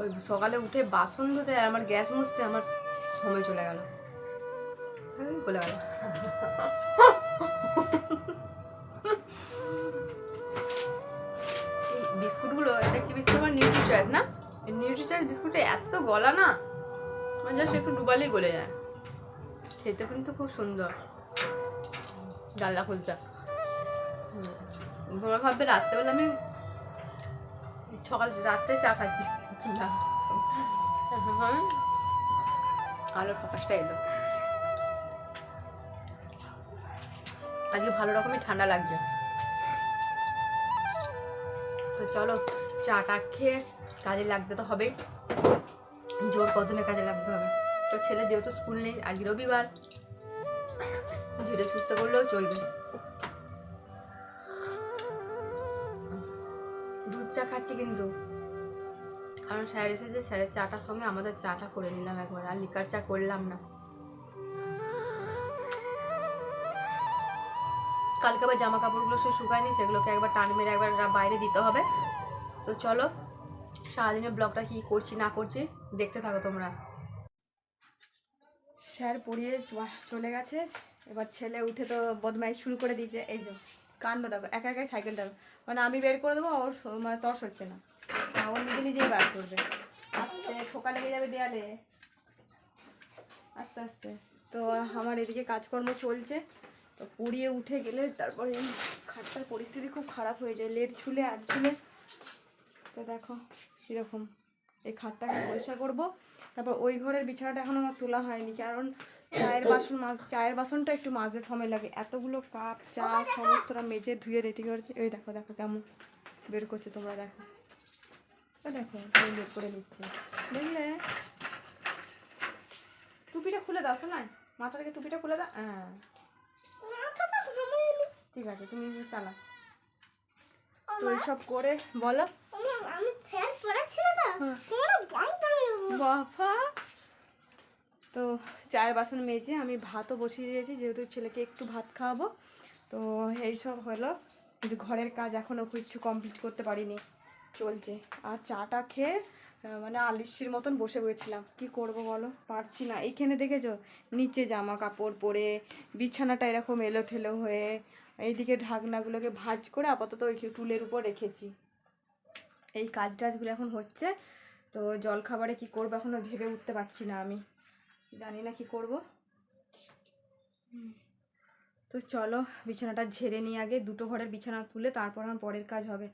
ওই সকালে উঠে বাসন ধুতে আর আমার গ্যাস মুছতে আমার সময় চলে গেল। চলে গেল বিস্কুটগুলো এটা কি বিস্কুট আমার নিউট্রি চয়েস না? নিউট্রি চয়েস বিস্কুটে এত গলা না মানে জাস্ট একটু ডুবালেই গলে যায়। খেতে কিন্তু খুব সুন্দর। ডাল্লা খুলতে তোমরা ভাববে রাত্রেবেলা আমি সকাল রাত্রে চা খাচ্ছি। হ্যাঁ, আলোর প্রকাশটা এলো আজকে ভালো রকমের ঠান্ডা লাগছে। তো চলো, চাটা খেয়ে কাজে লাগতে তো হবে জোর কদমে কাজে লাগতে হবে। তো ছেলে যেহেতু স্কুল নেই, আজকে রবিবার। ধীরে সুস্থ করলেও চলবে। দুধ চা খাচ্ছি কিন্তু। কারণ স্যার এসেছে, স্যারের চাটার সঙ্গে আমাদের চাটা করে নিলাম একবার, আর লিকার চা করলাম না। কালকে আবার জামা কাপড়গুলো সে শুকায়নি, সেগুলোকে একবার টান মেরে একবার বাইরে দিতে হবে। তো চলো, সারাদিনের ব্লগটা কি করছি, না করছি, দেখতে থাকো তোমরা। স্যার পড়িয়ে চলে গেছে। এবার ছেলে উঠে তো বদমাইশ শুরু করে দিয়েছে। এই যে, কাণ্ড দেখো, একা একাই সাইকেল দেখো। মানে আমি বের করে দেবো, ওর মানে তর্স সরছে না। ও নিজে নিজেই বার করবে। আস্তে ঠোকা লেগে যাবে দেয়ালে। আস্তে আস্তে। তো আমার এদিকে কাজকর্ম চলছে। তো পড়িয়ে উঠে গেলে তারপরে খাটটার পরিস্থিতি খুব খারাপ হয়ে যায়। লেট ছুলে, আর ছুলে। তো দেখো, কীরকম। এই খাটটাকে পরিষ্কার করব। তারপর ওই ঘরের বিছানাটা এখনও আমার তোলা হয়নি, কারণ চায়ের বাসন চায়ের বাসনটা একটু মাজতে সময় লাগে। এতগুলো কাপ, চা, সমস্তটা মেজে ধুয়ে রেডি করেছে। এই দেখো দেখো কেমন বের করছে তোমরা দেখো। দেখো বের করে নিচ্ছে। দেখলে? টুপিটা খুলে দাও শোনায় মাথা থেকে টুপিটা খুলে দাও? হ্যাঁ। ঠিক আছে তুমি চালা তো এইসব করে বলো। আমি ফ্যান পড়াচ্ছিল বাবা। তো চায়ের বাসন মেজে আমি ভাতও বসিয়ে দিয়েছি যেহেতু ছেলেকে একটু ভাত খাওয়াবো। তো এইসব হলো কিন্তু ঘরের কাজ এখনও কিছু কমপ্লিট করতে পারিনি। চলছে। আর চাটা খেয়ে মানে আলিশির মতন বসে বসেছিলাম কি করব বলো? পারছি না। এইখানে দেখেছ? নিচে জামা কাপড় পরে, বিছানাটা এরকম এলোথেলো হয়ে, এইদিকে ঢাকনাগুলোকে ভাজ করে আপাতত ওই টুলের উপর রেখেছি। এই কাজ টাজগুলো এখন হচ্ছে। তো জল খাবারে কি করব এখনও ভেবে উঠতে পারছি না আমি। জানি না কি করব। তো চলো, বিছানাটা ঝেড়ে নিয়ে আগে। দুটো ঘরের বিছানা তুলে তারপর আমার পরের কাজ হবে।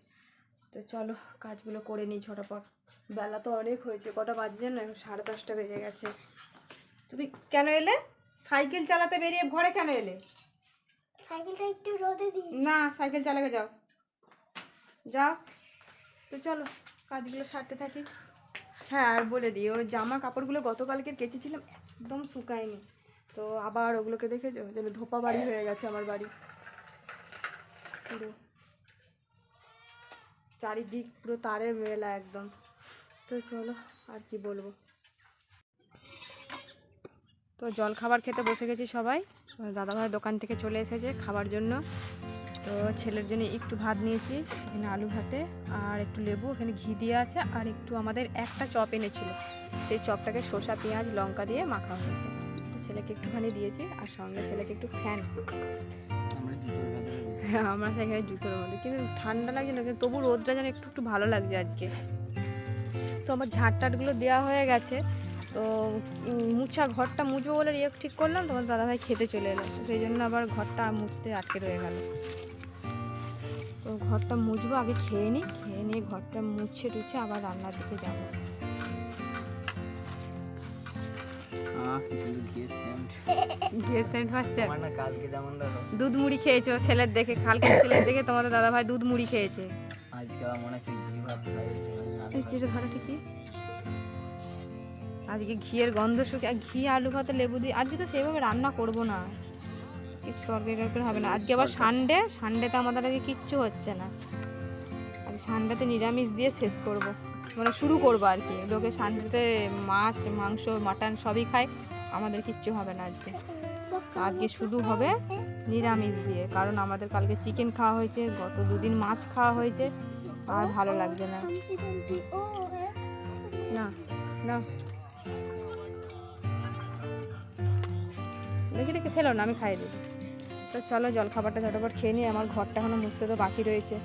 তো চলো কাজগুলো করে নিই ছোটাপট বেলা তো অনেক হয়েছে কটা বাজে না এখন সাড়ে দশটা বেজে গেছে। তুমি কেন এলে? সাইকেল চালাতে বেরিয়ে ঘরে কেন এলে? সাইকেলটা একটু রোদে দিই না সাইকেল চালাকে যাও। যাও। তো চলো কাজগুলো সারতে থাকি। হ্যাঁ আর বলে দিই ওই জামা কাপড়গুলো গতকালকে কেচেছিলাম একদম শুকায়নি। তো আবার ওগুলোকে দেখেছ? যেন ধোপা বাড়ি হয়ে গেছে আমার বাড়ি। পুরো। চারিদিক পুরো তারে মেলা একদম। তো চলো, আর কি বলব? তো জল খাবার খেতে বসে গেছি সবাই। দাদাভাই দোকান থেকে চলে এসেছে খাবার জন্য। তো ছেলের জন্য একটু ভাত নিয়েছি, এখানে আলু ভাতে, আর একটু লেবু, এখানে ঘি দিয়ে আছে, আর একটু আমাদের একটা চপ এনেছিল। সেই চপটাকে শসা, পেঁয়াজ, লঙ্কা দিয়ে মাখা হয়েছে। ছেলেকে একটুখানি দিয়েছি, আর সঙ্গে ছেলেকে একটু ফ্যান। হ্যাঁ আমরা সেখানে জুতোর মধ্যে কিন্তু ঠান্ডা লাগছে না কিন্তু তবু রোদটা যেন একটু একটু ভালো লাগছে আজকে। তো আমার ঝাড় টাটগুলো দেওয়া হয়ে গেছে। তো মুছা ঘরটা মুছবো বলে ইয়ে ঠিক করলাম, তোমার দাদাভাই খেতে চলে এলো। সেই জন্য আবার ঘরটা মুছতে আটকে রয়ে গেল। তো ঘরটা মুছবো, আগে খেয়ে নিই। খেয়ে নিয়ে ঘরটা মুছে টুছে আবার রান্নার দিকে যাব। দুধ মুড়ি খেয়েছো ছেলের দেখে কালকে ছেলের দেখে তোমাদের দাদাভাই দুধ মুড়ি খেয়েছে। আজকে ঘিয়ের গন্ধ শুকে ঘি আলু ভাতে লেবু দিয়ে আজকে তো সেইভাবে রান্না করব না। কিছু তরকারি টরকারি হবে না। আজকে আবার সানডে সানডেতে আমাদের আজকে কিচ্ছু হচ্ছে না। আজ সানডেতে নিরামিষ দিয়ে শেষ করব। মানে শুরু করব আর কি। লোকে শান্তিতে মাছ, মাংস, মাটন সবই খায়। আমাদের কিচ্ছু হবে না আজকে। আজকে শুধু হবে নিরামিষ দিয়ে। কারণ আমাদের কালকে চিকেন খাওয়া হয়েছে, গত দুদিন মাছ খাওয়া হয়েছে, আর ভালো লাগছে না। না না। দেখি দেখি ফেলো না, আমি খাই দিই। তো চলো জল খাবারটা ঝটপট খেয়ে নিই আমার ঘরটা এখনও মুছতে তো বাকি রয়েছে।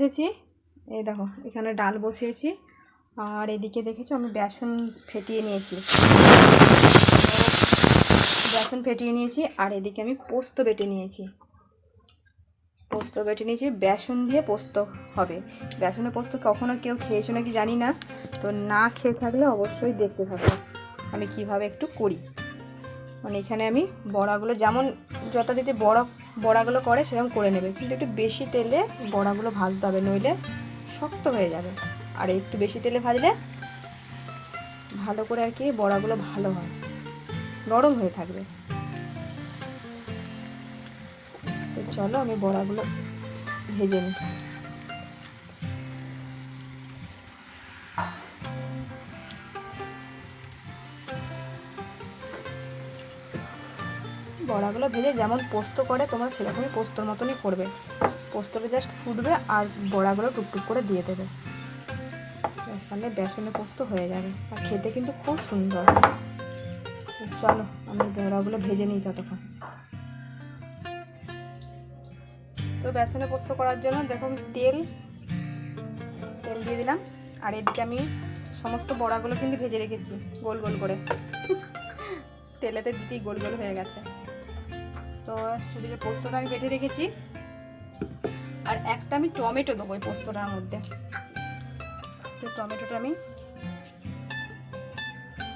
এসেছি এই দেখো, এখানে ডাল বসিয়েছি। আর এদিকে দেখেছ, আমি বেসন ফেটিয়ে নিয়েছি। বেসন ফেটিয়ে নিয়েছি, আর এদিকে আমি পোস্ত বেটে নিয়েছি। পোস্ত বেটে নিয়েছি, বেসন দিয়ে পোস্ত হবে। বেসনের পোস্ত কখনো কেউ খেয়েছো নাকি জানি না, তো না খেয়ে থাকলে অবশ্যই দেখতে থাকো। আমি কীভাবে একটু করি। মানে এখানে আমি বড়াগুলো যেমন যথারীতি বড়া বড়াগুলো করে সেরকম করে নেবে। কিন্তু একটু বেশি তেলে বড়াগুলো ভাজতে হবে, নইলে শক্ত হয়ে যাবে। আর একটু বেশি তেলে ভাজলে ভালো করে আর কি বড়াগুলো ভালো হয়, নরম হয়ে থাকবে। তো চলো আমি বড়াগুলো ভেজে নিই। বড়াগুলো ভেজে যেমন পোস্ত করে, তোমরা সেরকমই পোস্তর মতনই করবে। পোস্তটা জাস্ট ফুটবে আর বড়াগুলো টুকটুক করে দিয়ে দেবে। তাহলে বেসনে পোস্ত হয়ে যাবে। আর খেতে কিন্তু খুব সুন্দর। চলো, আমি বড়াগুলো ভেজে নিই ততক্ষণ। তো বেসনে পোস্ত করার জন্য দেখো তেল তেল দিয়ে দিলাম। আর এদিকে আমি সমস্ত বড়াগুলো কিন্তু ভেজে রেখেছি, গোল গোল করে। তেলেতে দিতেই গোল গোল হয়ে গেছে। তো এদিকে পোস্তটা আমি বেটে রেখেছি, আর একটা আমি টমেটো দেবো ওই পোস্তটার মধ্যে। সেই টমেটোটা আমি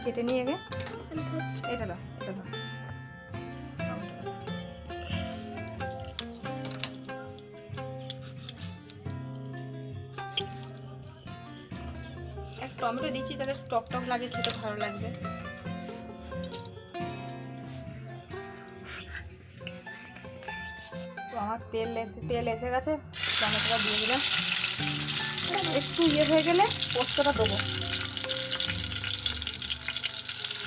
কেটে নিয়ে গে এটা দাও এটা দাও। টমেটো দিচ্ছি, তাহলে টক টক লাগে, খেতে ভালো লাগবে। তেল এসে তেল এসে গেছে, টমেটোটা দিয়ে দিলাম। একটু ইয়ে হয়ে গেলে পোস্তটা দেবো।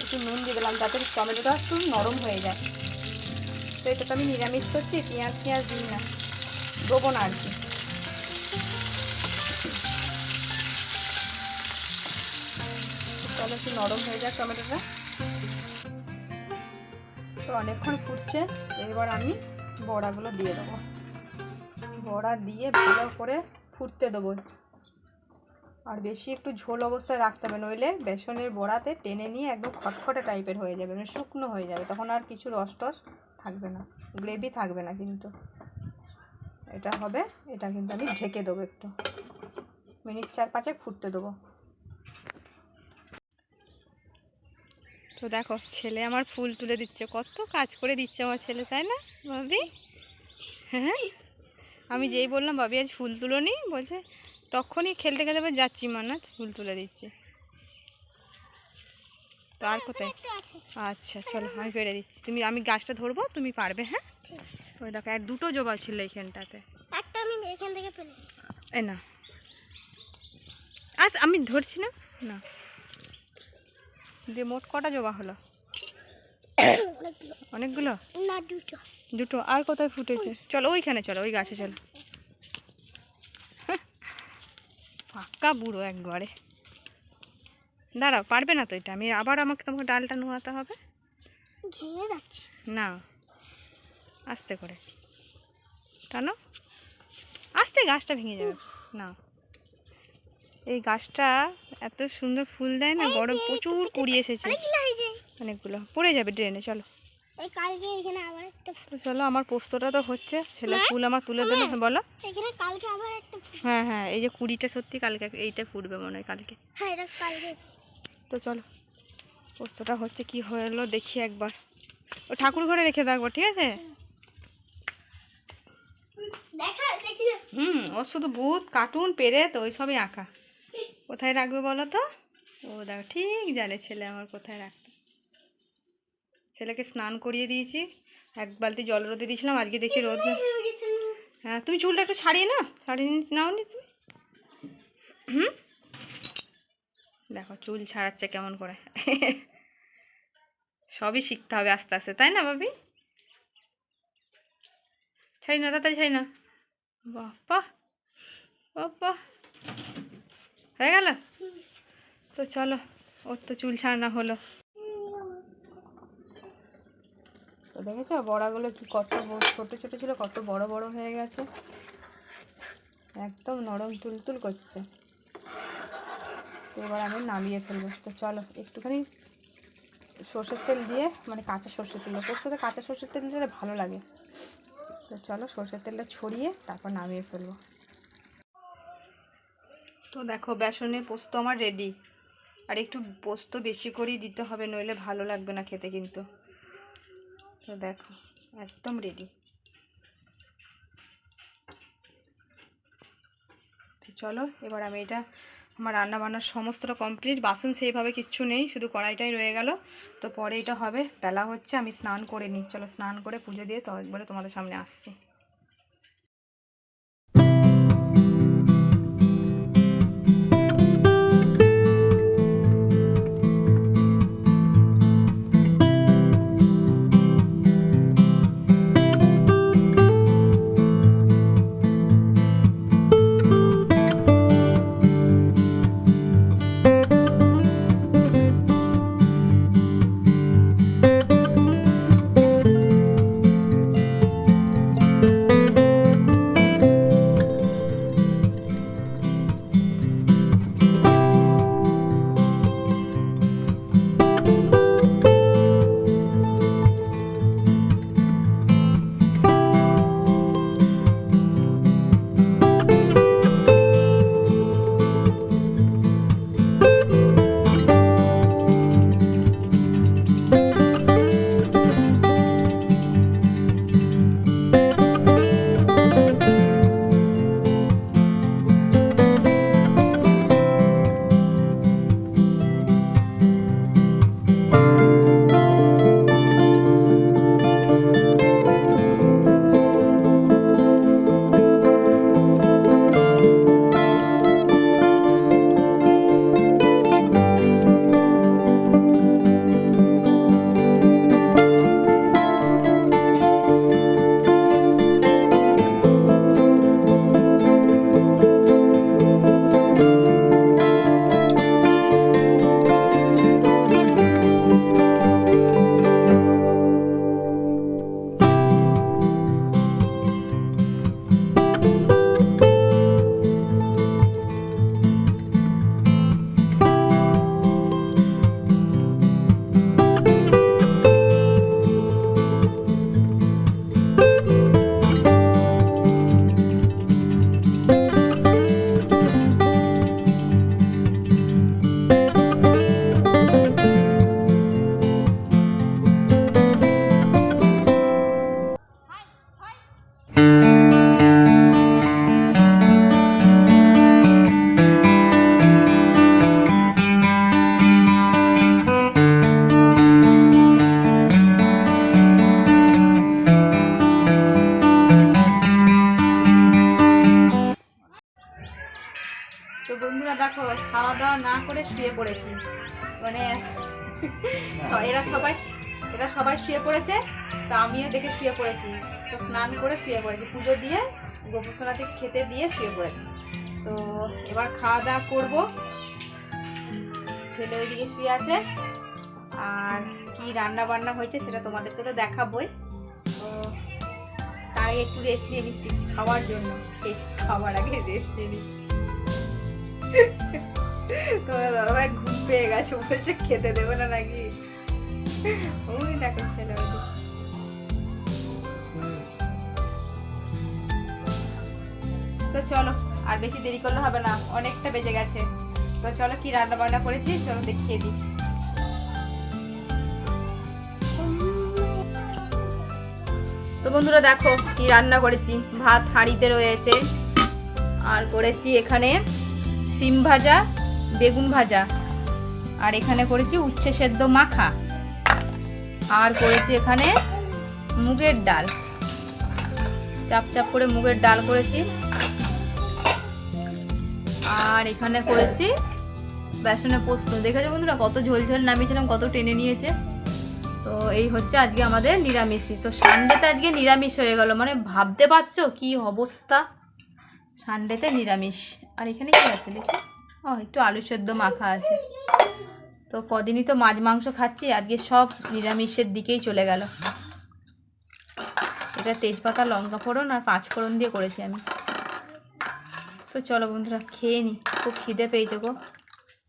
একটু নুন দিয়ে দিলাম যাতে টমেটোটা একটু নরম হয়ে যায়। তো এটা তো আমি নিরামিষ করছি, পেঁয়াজ পেঁয়াজ দিই না। দেবো না আর কি। তাহলে একটু নরম হয়ে যায় টমেটোটা। তো অনেকক্ষণ ফুটছে, এবার আমি বড়াগুলো দিয়ে দেবো। বড়া দিয়ে ভালো করে ফুটতে দেবো। আর বেশি একটু ঝোল অবস্থায় রাখতে হবে, নইলে বেসনের বড়াতে টেনে নিয়ে একদম খটখটে টাইপের হয়ে যাবে মানে শুকনো হয়ে যাবে। তখন আর কিছু রস টস থাকবে না, গ্রেভি থাকবে না কিন্তু। এটা হবে, এটা কিন্তু আমি ঢেকে দেবো একটু। মিনিট চার পাঁচে ফুটতে দেবো। তো দেখো, ছেলে আমার ফুল তুলে দিচ্ছে। কত কাজ করে দিচ্ছে আমার ছেলে, তাই না, ভাবি? হ্যাঁ। আমি যেই বললাম ভাবি আজ ফুল তুলো নি? বলছে তখনই খেলতে খেলতে এবার যাচ্ছি মানা ফুল তুলে দিচ্ছে। তো আর কোথায়? আচ্ছা চলো আমি পেরে দিচ্ছি। তুমি আমি গাছটা ধরবো তুমি পারবে হ্যাঁ? ওই দেখো আর দুটো জবা ছিল এইখানটাতে। একটা আমি এখান থেকে ফেলে এ না। আস আমি ধরছি না? না। দিয়ে মোট কটা জবা হলো? অনেকগুলো? না দুটো। দুটো। আর কোথায় ফুটেছে? চলো ওইখানে চলো ওই গাছে চলো। পাক্কা বুড়ো একবারে। দাঁড়াও পারবে না তো এটা? আমি আবার আমাকে তোমাকে ডালটা নোয়াতে হবে? না। আস্তে করে। টানো। আস্তে গাছটা ভেঙে যাবে। না এই গাছটা এত সুন্দর ফুল দেয় না বড় প্রচুর কুড়ি এসেছে। অনেকগুলো পড়ে যাবে ড্রেনে চলো। তো চলো আমার পোস্তটা তো হচ্ছে ছেলে ফুল আমার তুলে বলো। কালকে আবার একটা হ্যাঁ হ্যাঁ এই যে কুড়িটা সত্যি কালকে এইটা ফুটবে মনে হয় কালকে। হ্যাঁ কালকে। তো চলো পোস্তটা হচ্ছে কি হলো দেখি একবার। ও ঠাকুর ঘরে রেখে থাকব ঠিক আছে? হুম ও শুধু ভূত কার্টুন পেরেত ওই সবই আঁকা। কোথায় রাখবে বলো তো? ও দেখো, ঠিক জানে ছেলে আমার কোথায় রাখতে ছেলেকে স্নান করিয়ে দিয়েছি, এক বালতি জল রোদে দিয়েছিলাম, আজকে দেখছি রোদ হ্যাঁ তুমি চুলটা একটু ছাড়িয়ে না ছাড়িয়ে নাও নি তুমি। হুম? দেখো, চুল ছাড়াচ্ছে কেমন করে। সবই শিখতে হবে আস্তে আস্তে, তাই না ভাবি? ছাড়ি না তাড়াতাড়ি ছাড়ি না বাপ্পা বাপ্পা। হয়ে গেল? তো চলো, ওর তো চুল ছাড়ানো হলো। তো দেখেছ বড়াগুলো কি কত ছোট ছোট ছিল, কত বড় বড় হয়ে গেছে। একদম নরম তুলতুল করছে। তো এবার আমি নামিয়ে ফেলব। তো চলো, একটুখানি সর্ষের তেল দিয়ে মানে কাঁচা সর্ষের তেল, ওর সাথে কাঁচা সর্ষের তেল দিলে ভালো লাগে। তো চলো সর্ষের তেলটা ছড়িয়ে তারপর নামিয়ে ফেলব। দেখো বেসনে পোস্ত আমার রেডি আর একটু পোস্ত বেশি করেই দিতে হবে, নইলে ভালো লাগবে না খেতে কিন্তু। তো দেখো, একদম রেডি চলো, এবার আমি এটা, আমার রান্না বান্নার সমস্তটা কমপ্লিট বাসন সেইভাবে কিচ্ছু নেই, শুধু কড়াইটাই রয়ে গেল। তো পরে এটা হবে, বেলা হচ্ছে, আমি স্নান করে নিই। চলো স্নান করে পুজো দিয়ে তো একবারে তোমাদের সামনে আসছি। স্নান করে শুয়ে পড়েছি। পুজো দিয়ে গোপসোনাতে খেতে দিয়ে শুয়ে পড়েছি। তো এবার খাওয়া দাওয়া করব। ছেলে ওইদিকে শুয়ে আছে। আর কি রান্না বান্না হয়েছে সেটা তোমাদেরকে তো দেখাবোই। তো তাই একটু রেস্ট নিয়ে নিচ্ছি খাওয়ার জন্য। খাওয়ার আগে রেস্ট নিয়ে নিচ্ছি। তো দাদাভাই ঘুম পেয়ে গেছে। বলছে খেতে দেবে না নাকি? ওই দেখো ছেলে তো চলো, আর বেশি দেরি করলে হবে না, অনেকটা বেজে গেছে। তো চলো, কি রান্না বান্না করেছি চলো দেখিয়ে দিই। তো বন্ধুরা দেখো, কি রান্না করেছি। ভাত হাঁড়িতে রয়েছে, আর করেছি এখানে সিম ভাজা, বেগুন ভাজা। আর এখানে করেছি উচ্ছে সেদ্ধ মাখা। আর করেছি এখানে মুগের ডাল। চাপ চাপ করে মুগের ডাল করেছি। আর এখানে করেছি বেসনে পোস্ত। দেখেছ বন্ধুরা, কত ঝোল ঝোল নামিয়েছিলাম, কত টেনে নিয়েছে। তো এই হচ্ছে আজকে আমাদের নিরামিষই তো সানডেতে আজকে নিরামিষ হয়ে গেল। মানে ভাবতে পারছ কি অবস্থা? সানডেতে নিরামিষ। আর এখানে কি আছে দেখি? ও, একটু আলু সেদ্ধ মাখা আছে। তো কদিনই তো মাছ মাংস খাচ্ছি, আজকে সব নিরামিষের দিকেই চলে গেল। এটা তেজপাতা, লঙ্কা ফোড়ন আর পাঁচ ফোড়ন দিয়ে করেছি আমি। তো চলো বন্ধুরা, খেয়ে নি। খুব খিদে পেয়েছে গো।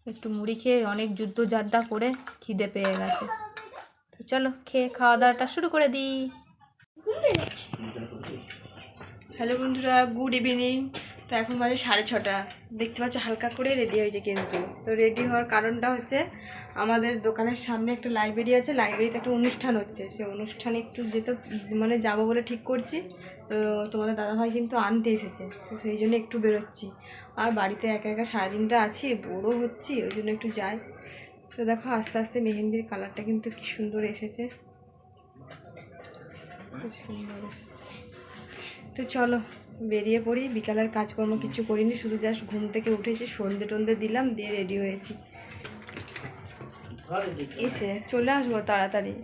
একটু মুড়ি খেয়ে অনেক যুদ্ধ জাদ্দা করে খিদে পেয়ে গেছে। তো চলো, খেয়ে খাওয়া দাওয়াটা শুরু করে দিই। হ্যালো বন্ধুরা, গুড ইভিনিং। তো এখন বাজে সাড়ে ছটা। দেখতে পাচ্ছ হালকা করে রেডি হয়েছে কিন্তু। তো রেডি হওয়ার কারণটা হচ্ছে আমাদের দোকানের সামনে একটা লাইব্রেরি আছে। লাইব্রেরিতে একটা অনুষ্ঠান হচ্ছে। সে অনুষ্ঠানে একটু যেতে মানে যাব বলে ঠিক করছি। তো তোমাদের দাদাভাই কিন্তু আনতে এসেছে। তো সেই জন্য একটু বেরোচ্ছি। আর বাড়িতে একা একা সারাদিনটা আছি বড়ো হচ্ছি ওই জন্য একটু যাই। তো দেখো আস্তে আস্তে মেহেন্দির কালারটা কিন্তু কি সুন্দর এসেছে। সুন্দর। তো চলো বেরিয়ে পড়ি। বিকালের কাজকর্ম কিছু করিনি শুধু জাস্ট ঘুম থেকে উঠেছি সন্ধে টন্ধে দিলাম দিয়ে রেডি হয়েছি। এসে চলে আসব তাড়াতাড়ি।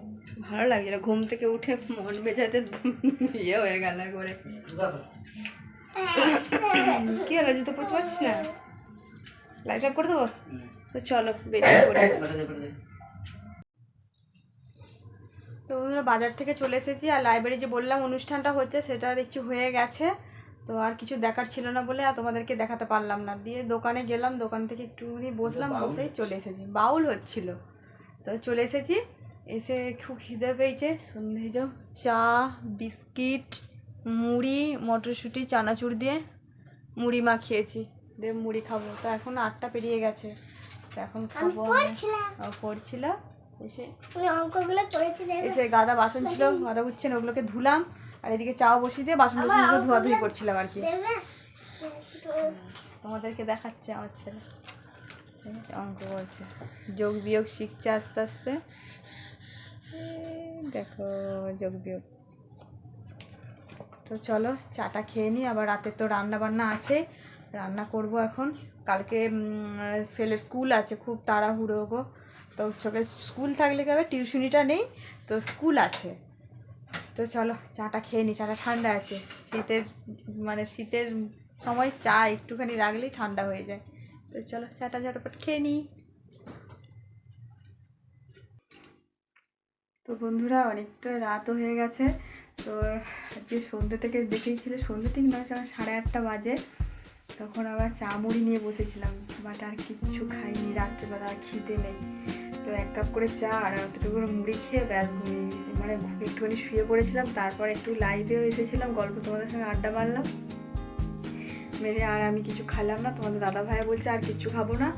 ভালো লাগছে না। ঘুম থেকে উঠে মন বেজাতে ইয়ে হয়ে গেল করে কি হলো জুতো পরতে পারছিস না? লাইট করে দেবো? তো চলো বেরিয়ে পড়ি। তো বন্ধুরা বাজার থেকে চলে এসেছি আর লাইব্রেরি যে বললাম অনুষ্ঠানটা হচ্ছে সেটা দেখছি হয়ে গেছে। তো আর কিছু দেখার ছিল না বলে আর তোমাদেরকে দেখাতে পারলাম না। দিয়ে দোকানে গেলাম দোকান থেকে একটুখানি বসলাম বসেই চলে এসেছি। বাউল হচ্ছিল। তো চলে এসেছি। এসে খুব খিদে পেয়েছে সন্ধে যাও চা বিস্কিট মুড়ি মটরশুঁটি চানাচুর দিয়ে মুড়ি মাখিয়েছি। দিয়ে মুড়ি খাব। তো এখন আটটা পেরিয়ে গেছে। তো এখন খাব। পড়ছিল? এসে এসে গাদা বাসন ছিল গাদা গুচ্ছেন ওগুলোকে ধুলাম। আর এদিকে চাও বসিয়ে দিয়ে বাসন টাসনগুলো ধোয়াধুয়ি করছিলাম আর কি। তোমাদেরকে দেখাচ্ছে আমার ছেলে। অঙ্ক করছে। যোগ বিয়োগ শিখছে আস্তে আস্তে। দেখো যোগ বিয়োগ তো চলো, চাটা খেয়ে নিই, আবার রাতে তো রান্না বান্না আছে। রান্না করব এখন। কালকে ছেলের স্কুল আছে, খুব তাড়াহুড়ো গো। তো সকালে স্কুল থাকলে কি হবে? টিউশনিটা নেই, তো স্কুল আছে। তো চলো, চাটা খেয়ে নিই, চাটা ঠান্ডা আছে। শীতের মানে শীতের সময় চা একটুখানি রাখলেই ঠান্ডা হয়ে যায়। তো চলো, চাটা ঝটপট খেয়ে নিই। তো বন্ধুরা, অনেকটা রাতও হয়ে গেছে। তো আজকে সন্ধ্যে থেকে দেখেইছিল সন্ধ্যে ঠিক নয় যখন সাড়ে আটটা বাজে। তখন আবার চা মুড়ি নিয়ে বসেছিলাম, বাট আর কিচ্ছু খাইনি, রাত্রেবেলা খিদে নেই। তো এক কাপ করে চা আর অতটুকু মুড়ি খেয়ে ব্যাস ঘুমিয়ে মানে একটুখানি শুয়ে পড়েছিলাম, তারপর একটু লাইভেও এসেছিলাম, গল্প তোমাদের সঙ্গে আড্ডা মারলাম। মেরে আর আমি কিছু খেলাম না, তোমাদের দাদা ভাই বলছে আর কিচ্ছু খাব না।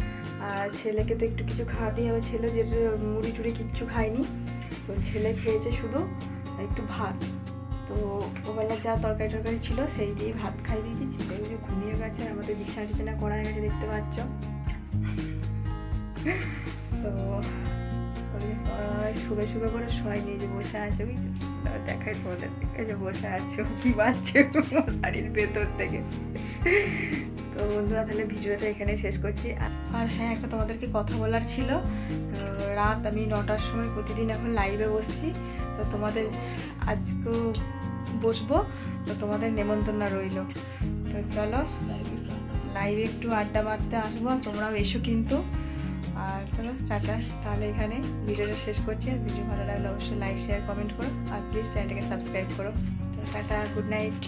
আর ছেলেকে তো একটু কিছু খাওয়াতেই হবে ছেলে যে মুড়ি টুড়ি কিচ্ছু খায়নি তো ছেলে খেয়েছে শুধু একটু ভাত। তো ওবেলা যা তরকারি টরকারি ছিল সেই দিয়ে ভাত খাই দিয়েছি। ওই যে ঘুমিয়ে গেছে, আমাদের বিছানা টিছানা করা গেছে, দেখতে পাচ্ছ। তো শুভে শুবে করে শোয়াই নিয়ে যে বসে আছে, ওই দেখাই তোমাদের এই যে বসে আছে কি বাজছে শাড়ির ভেতর থেকে। তো বন্ধুরা, তাহলে ভিডিওটা এখানে শেষ করছি। আর হ্যাঁ একটা তোমাদেরকে কথা বলার ছিল। রাত, আমি নটার সময় প্রতিদিন এখন লাইভে বসছি। তো তোমাদের আজকেও বসবো। তো তোমাদের নেমন্তন্ন রইল। তো চলো লাইভে একটু আড্ডা মারতে আসব। আর তোমরাও এসো কিন্তু। আর চলো, টাটা। তাহলে এখানে ভিডিওটা শেষ করছি। আর ভিডিও ভালো লাগলে অবশ্যই লাইক শেয়ার কমেন্ট করো। আর প্লিজ চ্যানেলটাকে সাবস্ক্রাইব করো। তো টাটা গুড নাইট